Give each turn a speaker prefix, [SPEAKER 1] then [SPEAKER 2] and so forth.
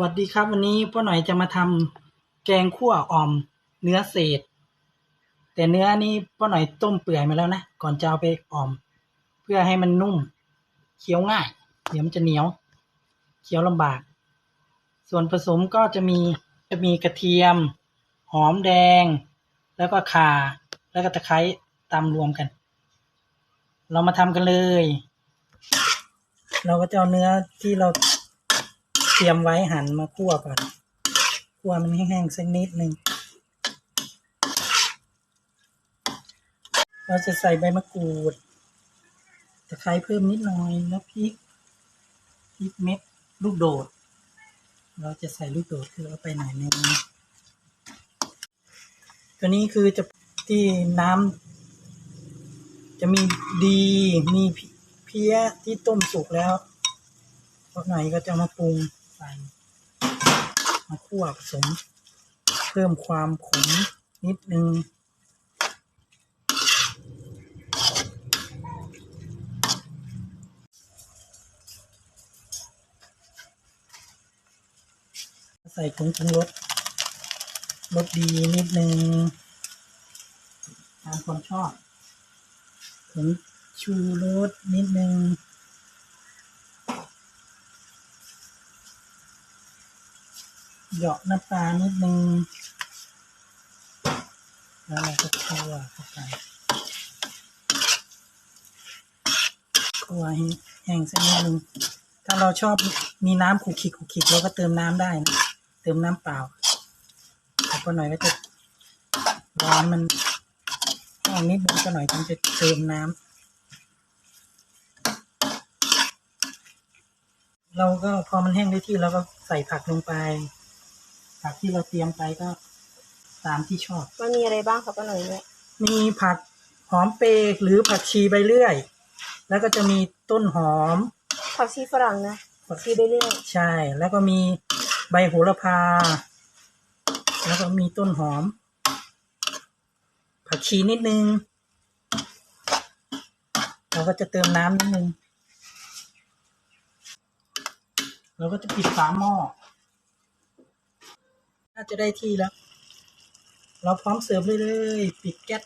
[SPEAKER 1] วัสดีครับวันนี้ป้าหน่อยจะมาทำแกงขั่วอ่อมเนื้อเศษ แต่เนื้อนี่ป้าหน่อยต้มเปื่อยมาแล้วนะก่อนจะเอาไปอ่อม เพื่อให้มันนุ่มเคี้ยวง่าย เดี๋ยวมันจะเหนียวเคี้ยวลำบาก ส่วนผสมก็จะมีจะมีกระเทียม หอมแดง แล้วก็ข่า แล้วก็ตะไคร้ตำรวมกัน เรามาทำกันเลย เราก็จะเอาเนื้อที่เรา เตรียมไว้หั่นมาคั่วก่อนคั่วมันแห้งๆสักนิดหนึ่งเราจะใส่ใบมะกรูดตะไคร้เพิ่มนิดหน่อยแล้วพริกพริกเม็ดลูกโดด เราจะใส่ลูกโดดคือเอาไปหน่อยนึงตัวนี้คือจะที่น้ำจะมีดีมีเพี้ยที่ต้มสุกแล้วพอหน่อยก็จะมาปรุง ส่มาคั่วผสม เพิ่มความขมนิดนึงใส่ผงปรุงรสรสดีนิดนึงตามความชอบผงชูรสนิดนึง เหยาะน้ำปลานิดนึง แล้วเราก็คั่วเข้าไปคั่วให้แห้งสักนิดนึง ถ้าเราชอบมีน้ำขูกขิกขูกขิกเราก็เติมน้ำได้นะเติมน้ำเปล่าแต่ก็หน่อยก็จะร้อนมันแห้งนิดนึงก็หน่อยถึงจะเติมน้ำเราก็พอมันแห้งได้ที่เราก็ใส่ผักลงไป ผักที่เราเตรียมไปก็ตามที่ชอบ
[SPEAKER 2] มันมีอะไรบ้างครับป้าหน่อยเนี่ย
[SPEAKER 1] มีผักหอมเปรย์หรือผักชีใบเลื่อย แล้วก็จะมีต้นหอม
[SPEAKER 2] ผักชีฝรั่งนะผักชีไปเรื่อย
[SPEAKER 1] ใช่ แล้วก็มีใบโหระพา แล้วก็มีต้นหอม ผักชีนิดนึง เราก็จะเติมน้ำนิดนึงเราก็จะปิดฝาหม้อน่า จะได้ที่แล้ว เราพร้อมเสิร์ฟเลยเลย ปิดแก๊ส